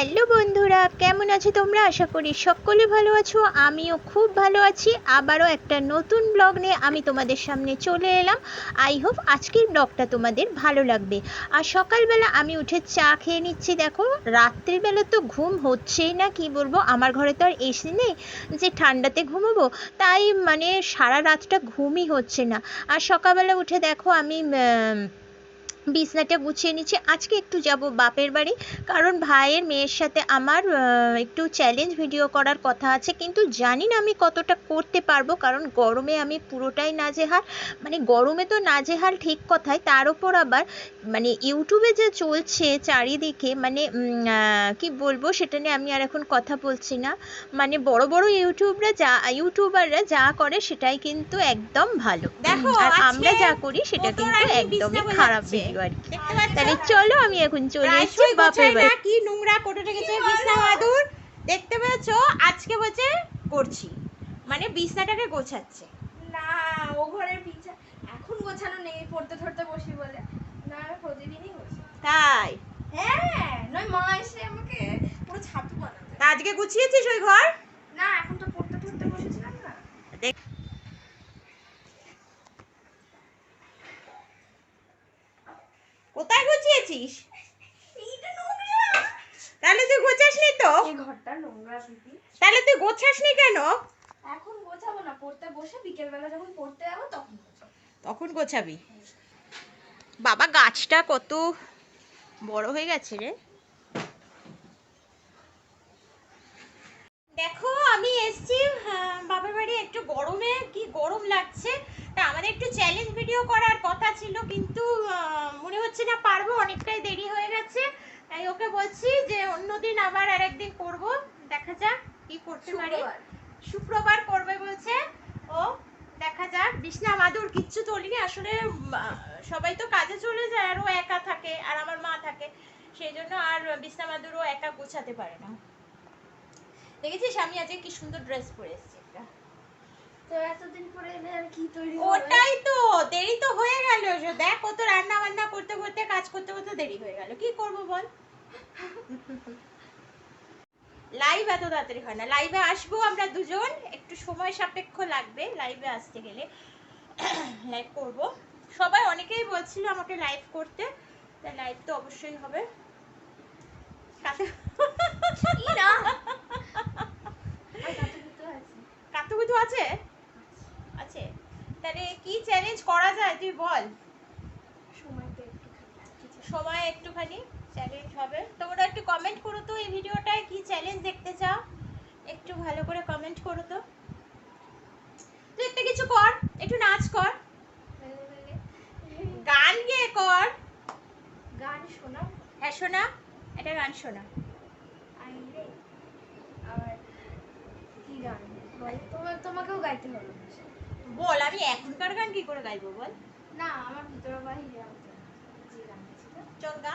Hello বন্ধুরা, কেমন আছো তোমরা? আশা করি সকলে ভালো আছো, আমিও খুব ভালো আছি। আবারও একটা নতুন ব্লগ নিয়ে আমি তোমাদের সামনে চলে এলাম। আই হোপ আজকের ব্লগটা তোমাদের ভালো লাগবে। আর সকালবেলা আমি উঠে চা খেয়ে নিচ্ছি, দেখো। রাত্রিবেলা তো ঘুম হচ্ছেই না, কি বলব? আমার ঘরে তো আর এসি নেই, যে ঠান্ডাতে ঘুমোবো, তাই মানে সারা রাতটা ঘুমই হচ্ছে না। আর সকালবেলা উঠে দেখো আমি বিছনাটা গুছিয়ে নিচ্ছি। আজকে একটু যাব বাপের বাড়ি কারণ ভাইয়ের মেয়ের সাথে আমার একটু চ্যালেঞ্জ ভিডিও করার কথা আছে। কিন্তু জানি না আমি কতটা করতে পারব কারণ গরমে আমি পুরোটাই নাজেহাল। মানে গরমে তো নাজেহাল ঠিক কথাই তার উপর আবার মানে ইউটিউবে যে চলছে চারিদিকে মানে কি বলব সেটা নিয়ে আমি আর এখন কথা বলছি না। মানে বড় বড় ইউটিউবরা যা ইউটিউবাররা যা করে সেটাই কিন্তু একদম ভালো। দেখো, আর আমরা যা করি সেটা কিন্তু একদমই খারাপ গোছাচ্ছে। আর কি তাহলে চলো আমি এখন চলে এসেছি বাপের বাড়ি। কি নোংরা করে রেখেছে? বিছনা মাদুর। দেখতে পেয়েছ? আজকে বলছে করছি। মানে বিছনাটাকে গোছাচ্ছে। না ও ঘরের পিছা এখন গোছানো নেই পড়তে ধরতে বসি বলে। না আমি প্রতিদিনই গোছাই তাই? হ্যাঁ নয় মা এসে আমাকে পুরো ছাতু বানাবে আজকে গুছিয়েছিস ওই ঘর? না এখন তো পড়তে ধরতে বসেছিলাম না। দেখ কোথায় গুছিয়েছিস তাহলে তুই গোছাস নি তো ঘরটা নোংরা তাহলে তুই গোছাস নি কেন? এখন গোছাবো না পড়তে বসে বিকেল বেলা যখন পড়তে যাব তখন তখন গোছাবি। বাবা গাছটা কত বড় হয়ে গেছে রে। দেখো আমি এসছি বাবার বাড়ি একটু গরমে কি গরম লাগছে। তা আমাদের একটু চ্যালেঞ্জ ভিডিও করার কথা ছিল কিন্তু হচ্ছে না পারব অনেকটাই দেরি হয়ে গেছে। তাই ওকে বলছি যে অন্যদিন আবার আর একদিন করব। দেখা যাক কি করতে পারি। শুক্রবার। করবে বলছে। ও দেখা যাক। বিছনা মাদুর কিচ্ছু তোলিনি। আসলে সবাই তো কাজে চলে যায় আর ও একা থাকে আর আমার মা থাকে। সেই জন্য আর বিছনা মাদুরও একা গোছাতে পারে না। দেখেছিস আমি আজকে কি সুন্দর ড্রেস পরে এসেছি একটা। তো এতদিন পরে কি তৈরি ওটাই তো দেরি তো হয়ে গেল। দেখ কত রান্না বান্না করতে করতে কাজ করতে করতে দেরি হয়ে গেল। কি করব বল? লাইভ এত তাড়াতাড়ি হয় না। লাইভে আসব আমরা দুজন। একটু সময় সাপেক্ষ লাগবে। লাইভে আসতে গেলে লাইভ করব। সবাই অনেকেই বলছিল আমাকে লাইভ করতে। তা লাইভ তো অবশ্যই হবে। কাতে কাতুকুতু আছে? তাহলে কি চ্যালেঞ্জ করা যায়? তুই বল। সময় একটুখানি চ্যালেঞ্জ হবে। তোমরা একটু কমেন্ট করো তো এই ভিডিওটায় কি চ্যালেঞ্জ দেখতে চাও? একটু ভালো করে কমেন্ট করো তো। তুই একটা কিছু কর একটু নাচ কর। গান গিয়ে কর। গান শোনা হ্যাঁ শোনা। একটা গান শোনা। কি গান? তোমাকেও গাইতে হবে। বল আমি এখনকার গান কি করে গাইবো বল? না আমার ভিতরে বাহিরে আছে যে ছিল। চল গা।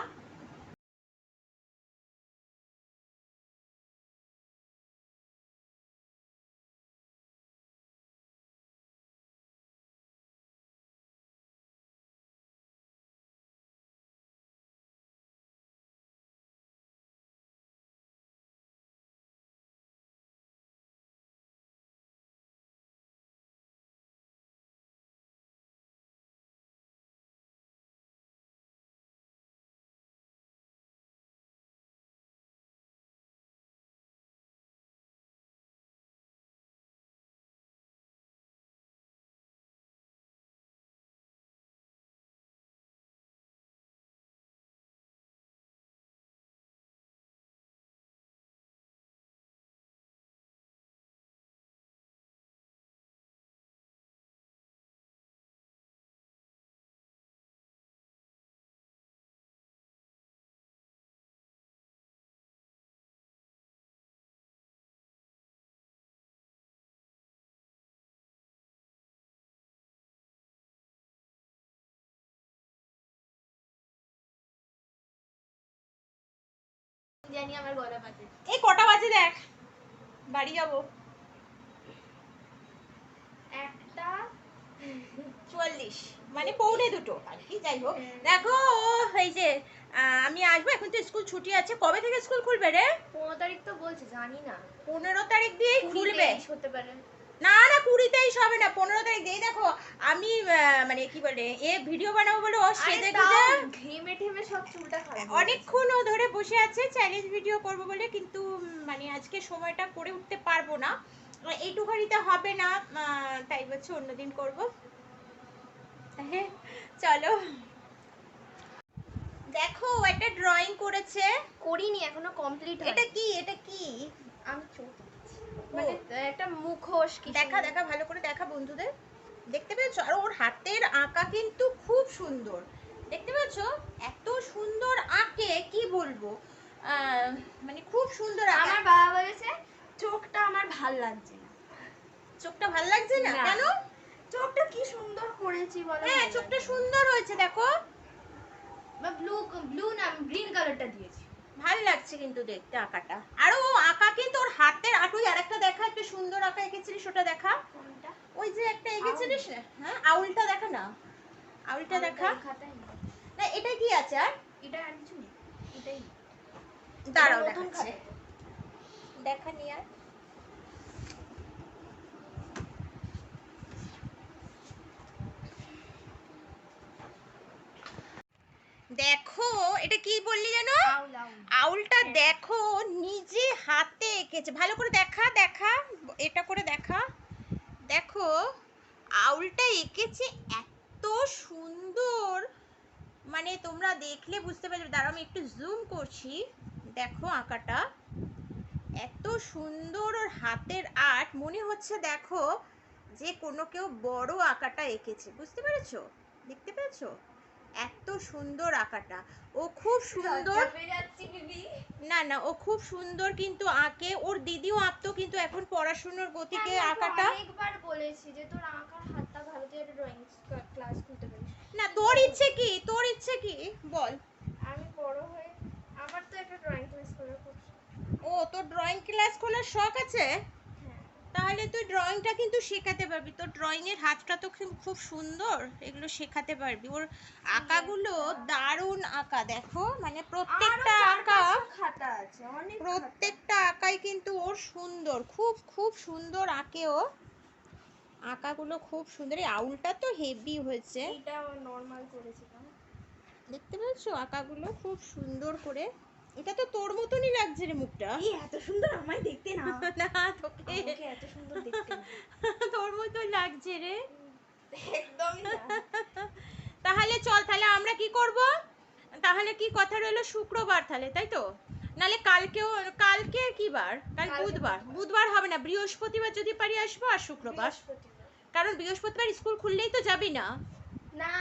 জানি আমার গলা বাজে। এই কটা বাজে দেখ। বাড়ি যাব। একটা চুয়াল্লিশ। মানে পৌনে দুটো আর কি যাই হোক। দেখো ও এই যে আমি আসব এখন তো স্কুল ছুটি আছে। কবে থেকে স্কুল খুলবে রে? পনেরো তারিখ তো বলছে জানি না। পনেরো তারিখ দিয়েই খুলবে। হতে পারে। না না কুড়ি তেইশ হবে না পনেরো তারিখ দিয়ে দেখো আমি মানে কি বলে এ ভিডিও বানাবো বলে ও সেজে গুজে ঘেমে ঠেমে সব চুলটা খারাপ অনেকক্ষণ ও ধরে বসে আছে চ্যালেঞ্জ ভিডিও করব বলে কিন্তু মানে আজকে সময়টা করে উঠতে পারব না। এইটুখানিতে হবে না তাই বলছে অন্যদিন করব। হ্যাঁ চলো। দেখো একটা ড্রয়িং করেছে। করিনি এখনও কমপ্লিট এটা কি এটা কি? আমি চোখ। মানে একটা মুখোশ দেখা দেখা ভালো করে দেখা বন্ধুদের। দেখতে পেয়েছ? আর ওর হাতের আঁকা কিন্তু খুব সুন্দর। দেখতে পেয়েছ? এত সুন্দর আঁকে কি বলব? মানে খুব সুন্দর আমার বাবা বলেছে চোখটা আমার ভালো লাগছে না। চোখটা ভালো লাগছে না? না। কেন? চোখটা কি সুন্দর করেছি বলো হ্যাঁ চোখটা সুন্দর হয়েছে দেখো। ব্লু ব্লু না গ্রিন কালারটা দিয়েছি। ভালো লাগছে কিন্তু দেখতে আঁকাটা। আর ও আঁকা কিন্তু ওর হাতের আটুই আরেকটা দেখা একটা সুন্দর আঁকা এঁকেছিলিস ওটা দেখা। ওই যে একটা এঁকেছিলিস না? হ্যাঁ আউলটা দেখা না? আউলটা দেখা? না এটা কি আছে আর? এটা আর কিছু নেই। এটাই। দাঁড়াও দেখাচ্ছে। দেখা নিয়ে আর? দেখো এটা কি বললি যেন? আউল আউল। আউলটা দেখো নিজে হাতে এঁকেছে। ভালো করে দেখা দেখা এটা করে দেখা। দেখো আউলটা এঁকেছে এত সুন্দর। মানে তোমরা দেখলে বুঝতে পারবে। দাঁড়াও আমি একটু জুম করছি। দেখো আঁকাটা। এত সুন্দর ওর হাতের আর্ট। মনে হচ্ছে দেখো যে কোনো কেউ বড় আঁকাটা এঁকেছে। বুঝতে পেরেছ? দেখতে পেরেছ? এত সুন্দর আঁকাটা। ও খুব সুন্দর না না ও খুব সুন্দর কিন্তু আঁকে। ওর দিদিও আঁকতো কিন্তু এখন পড়াশুনোর গতিকে আমি আঁকাটা। অনেকবার বলেছি যে তোর আঁকার হাতটা ভালো তুই একটা ড্রয়িং ক্লাস করতে পারিস। না তোর ইচ্ছে কি? তোর ইচ্ছে কি? বল। আমি বড় হয়ে আমার তো একটা ড্রয়িং ক্লাস করার খুব ও তোর ড্রয়িং ক্লাস খোলার শখ আছে? হ্যাঁ তাহলে তুই ড্রয়িংটা কিন্তু শেখাতে পারবি। তোর ড্রয়িং এর হাতটা তো খুব খুব সুন্দর। এগুলো শেখাতে পারবি। ওর আঁকাগুলো দারুণ আঁকা দেখো। মানে প্রত্যেকটা আঁকা খাতা আছে অনেক প্রত্যেকটা আঁকাই কিন্তু ওর সুন্দর। খুব খুব সুন্দর আঁকে ও। আঁকাগুলো খুব সুন্দর। এই আউলটা তো হেভি হয়েছে। এইটা নর্মাল করেছিলাম। দেখতে পেয়েছ? আঁকাগুলো খুব সুন্দর করে এটা তো তোর মতনই লাগছে রে মুখটা। এই এত সুন্দর আমায় দেখতে না। না তোকে। এত সুন্দর দেখতে তোর মতন লাগছে রে। একদমই না। তাহলে চল তাহলে আমরা কি করব? তাহলে কি কথা রইল শুক্রবার তাহলে তাই তো? নালে কালকেও কালকে কি বার? কাল বুধবার। বুধবার। হবে না বৃহস্পতিবার যদি পারি আসব আর শুক্রবার। কারণ বৃহস্পতিবার স্কুল খুললেই তো যাবি না। না।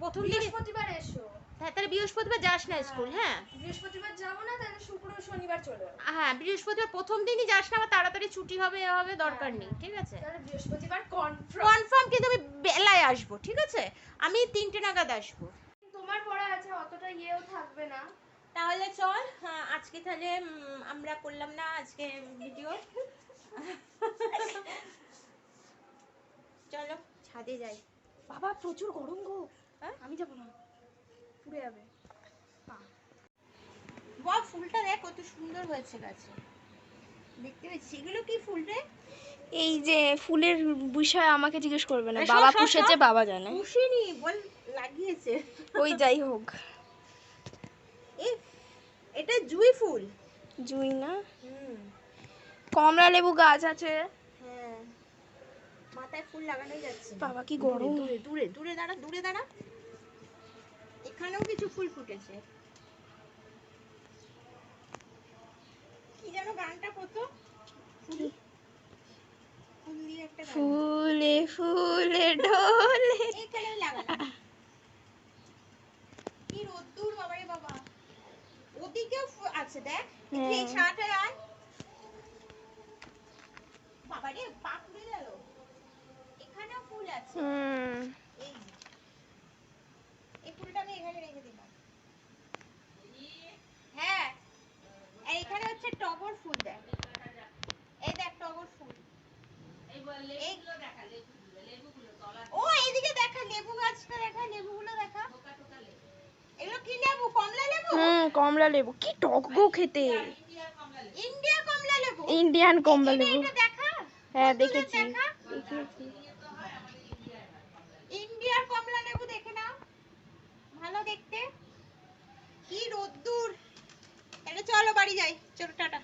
প্রথম দিন বৃহস্পতিবার এসো। হ্যাঁ তাহলে বৃহস্পতিবার যাস না স্কুল হ্যাঁ? বৃহস্পতিবার যাব না তাহলে শুক্র শনিবার চলে যাব। হ্যাঁ বৃহস্পতিবার প্রথম দিনই যাস না আবার তাড়াতাড়ি ছুটি হবে এ হবে দরকার নেই ঠিক আছে? তাহলে বৃহস্পতিবার কনফার্ম কনফার্ম কিন্তু আমি বেলায় আসব ঠিক আছে? আমি তিনটে নাগাদ আসব। তোমার পড়া আছে অতটা ইয়েও থাকবে না। তাহলে চল হ্যাঁ, আজকে তাহলে আমরা করলাম না আজকে ভিডিও চলো ছাদে যাই। বাবা প্রচুর গরম গো। হ্যাঁ? আমি যাব না। পুড়ে যাবে। বাহ ফুলটা দেখ কত সুন্দর হয়েছে গাছে। দেখতে পাচ্ছি এগুলো কি ফুল রে? এই যে ফুলের বিষয়ে আমাকে জিজ্ঞেস করবে না। বাবা পুষেছে বাবা জানে। পুষিনি বল লাগিয়েছে। ওই যাই হোক। এ এটা জুই ফুল। জুই না? হুম। কমলা লেবু গাছ আছে। হ্যাঁ। মাথায় ফুল লাগানোই যাচ্ছে। বাবা কি গরম। দূরে দূরে দূরে দাঁড়া দূরে দাঁড়া। এখানেও কিছু ফুল ফুটেছে। কি যেন গানটা কত? ফুল ফুল ঢোলে। এখানে লাগালাম কি রোদ্দুর বাবারে বাবা। ওদিকেও আছে দেখ। হ্যাঁ। এই ছাটায় আয় বাবারে পা পুড়ে গেল এখানেও ফুল আছে হুম এই যে। এই ফুলটা আমি এখানে রেখে দিলাম হ্যাঁ আর এখানে হচ্ছে টগর ফুল দেখ এই দেখ টগর ফুল এই- ও লেবুগুলো দেখা এগুলো কি লেবু কমলা লেবু হুম কমলা লেবু। কি টক গো খেতে? ইন্ডিয়া কমলা লেবু। ইন্ডিয়ান কমলা লেবু। দেখা? হ্যাঁ দেখেছি। দেখা? দেখেছি। ইন্ডিয়ার কমলা লেবু দেখে নাও। ভালো দেখতে। কি রোদ্দুর। এটা চলো বাড়ি যাই। চলো টাটা।